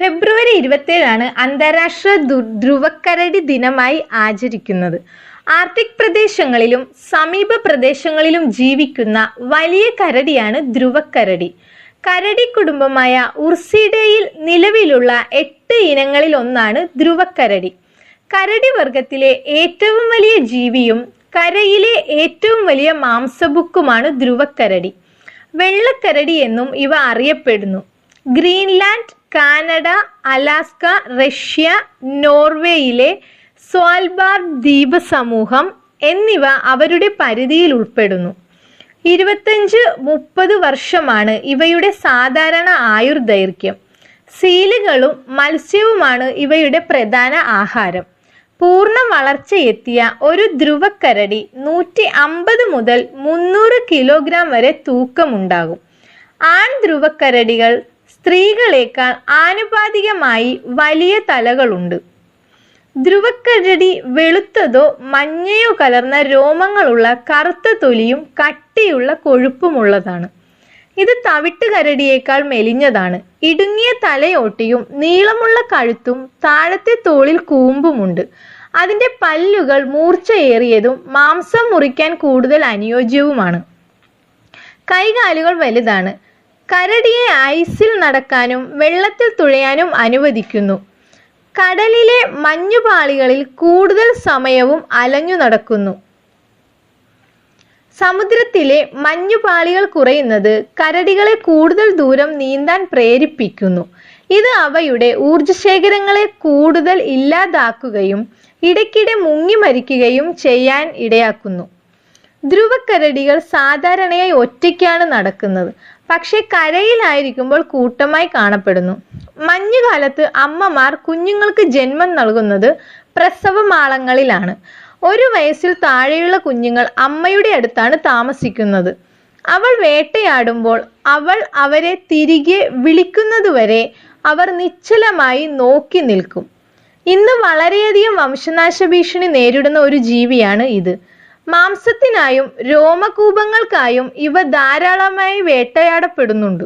ഫെബ്രുവരി ഇരുപത്തേഴാണ് അന്താരാഷ്ട്ര ധ്രുവക്കരടി ദിനമായി ആചരിക്കുന്നത്. ആർട്ടിക് പ്രദേശങ്ങളിലും സമീപ പ്രദേശങ്ങളിലും ജീവിക്കുന്ന വലിയ കരടിയാണ് ധ്രുവക്കരടി. കരടി കുടുംബമായ ഉർസിഡയിൽ നിലവിലുള്ള എട്ട് ഇനങ്ങളിൽ ഒന്നാണ് ധ്രുവക്കരടി. കരടി വർഗത്തിലെ ഏറ്റവും വലിയ ജീവിയും കരയിലെ ഏറ്റവും വലിയ മാംസബുക്കുമാണ് ധ്രുവക്കരടി. വെള്ളക്കരടി എന്നും ഇവ അറിയപ്പെടുന്നു. ഗ്രീൻലാൻഡ് കാനഡ അലാസ്ക റഷ്യ നോർവേയിലെ സ്വാൽബാർഡ് ദ്വീപ സമൂഹം എന്നിവ അവരുടെ പരിധിയിൽ ഉൾപ്പെടുന്നു. ഇരുപത്തഞ്ച് മുപ്പത് വർഷമാണ് ഇവയുടെ സാധാരണ ആയുർദൈർഘ്യം. സീലുകളും മത്സ്യവുമാണ് ഇവയുടെ പ്രധാന ആഹാരം. പൂർണ വളർച്ചയെത്തിയ ഒരു ധ്രുവക്കരടി നൂറ്റി അമ്പത് മുതൽ മുന്നൂറ് കിലോഗ്രാം വരെ തൂക്കമുണ്ടാകും. ആൺ ധ്രുവക്കരടികൾ സ്ത്രീകളേക്കാൾ ആനുപാതികമായി വലിയ തലകളുണ്ട്. ധ്രുവക്കരടി വെളുത്തതോ മഞ്ഞയോ കലർന്ന രോമങ്ങളുള്ള കറുത്ത തൊലിയും കട്ടിയുള്ള കൊഴുപ്പുമുള്ളതാണ്. ഇത് തവിട്ട് കരടിയേക്കാൾ മെലിഞ്ഞതാണ്. ഇടുങ്ങിയ തലയോട്ടിയും നീളമുള്ള കഴുത്തും താഴത്തെ തോളിൽ കൂമ്പുമുണ്ട്. അതിന്റെ പല്ലുകൾ മൂർച്ചയേറിയതും മാംസം മുറിക്കാൻ കൂടുതൽ അനുയോജ്യവുമാണ്. കൈകാലുകൾ വലുതാണ്. കരടിയെ ഐസിൽ നടക്കാനും വെള്ളത്തിൽ തുഴയാനും അനുവദിക്കുന്നു. കടലിലെ മഞ്ഞുപാളികളിൽ കൂടുതൽ സമയവും അലഞ്ഞു നടക്കുന്നു. സമുദ്രത്തിലെ മഞ്ഞുപാളികൾ കുറയുന്നത് കരടികളെ കൂടുതൽ ദൂരം നീന്താൻ പ്രേരിപ്പിക്കുന്നു. ഇത് അവയുടെ ഊർജശേഖരങ്ങളെ കൂടുതൽ ഇല്ലാതാക്കുകയും ഇടയ്ക്കിടെ മുങ്ങി മരിക്കുകയും ചെയ്യാൻ ഇടയാക്കുന്നു. ധ്രുവക്കരടികൾ സാധാരണയായി ഒറ്റയ്ക്കാണ് നടക്കുന്നത്. പക്ഷേ കരയിലായിരിക്കുമ്പോൾ കൂട്ടമായി കാണപ്പെടുന്നു. മഞ്ഞുകാലത്ത് അമ്മമാർ കുഞ്ഞുങ്ങൾക്ക് ജന്മം നൽകുന്നത് പ്രസവമാളങ്ങളിലാണ്. ഒരു വയസ്സിൽ താഴെയുള്ള കുഞ്ഞുങ്ങൾ അമ്മയുടെ അടുത്താണ് താമസിക്കുന്നത്. അവൾ വേട്ടയാടുമ്പോൾ അവൾ അവരെ തിരികെ വിളിക്കുന്നതുവരെ അവർ നിശ്ചലമായി നോക്കി നിൽക്കും. ഇന്ന് വളരെയധികം വംശനാശ ഭീഷണി നേരിടുന്ന ഒരു ജീവിയാണ് ഇത്. മാംസത്തിനായും രോമകൂപങ്ങൾക്കായും ഇവ ധാരാളമായി വേട്ടയാടപ്പെടുന്നുണ്ട്.